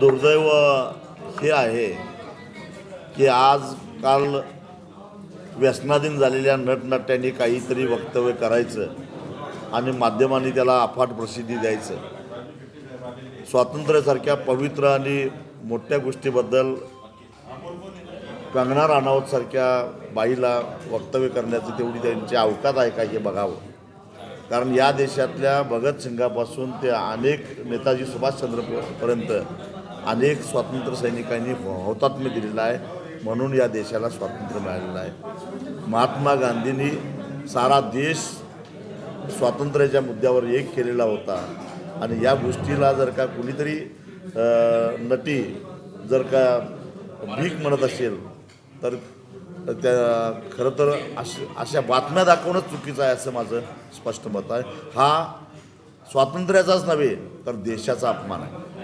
दुर्दैव हे आहे की आज काल व्यसनाधीन झालेल्या नटनाट्यांनी काहीतरी वक्तव्य करायचं आणि माध्यमांनी त्याला अफाट प्रसिद्धी द्यायचं. स्वातंत्र्यासारख्या पवित्र आणि मोठ्या गोष्टीबद्दल कंगना राणावतसारख्या बाईला वक्तव्य करण्याचं तेवढी त्यांची अवकात आहे का हे बघावं. कारण या देशातल्या भगतसिंगापासून ते अनेक नेताजी सुभाषचंद्रपर्यंत अनेक स्वातंत्र्य सैनिकांनी हो- हौतात्म्य दिलेलं आहे. म्हणून या देशाला स्वातंत्र्य मिळालेलं आहे. महात्मा गांधींनी सारा देश स्वातंत्र्याच्या मुद्द्यावर एक केलेला होता. आणि या गोष्टीला जर का कुणीतरी नटी जर का भीक म्हणत असेल तर त्या खरं तर अश अशा बातम्या दाखवणं चुकीचं आहे असं माझं स्पष्ट मत आहे. हा स्वातंत्र्याचाच नव्हे तर देशाचा अपमान आहे.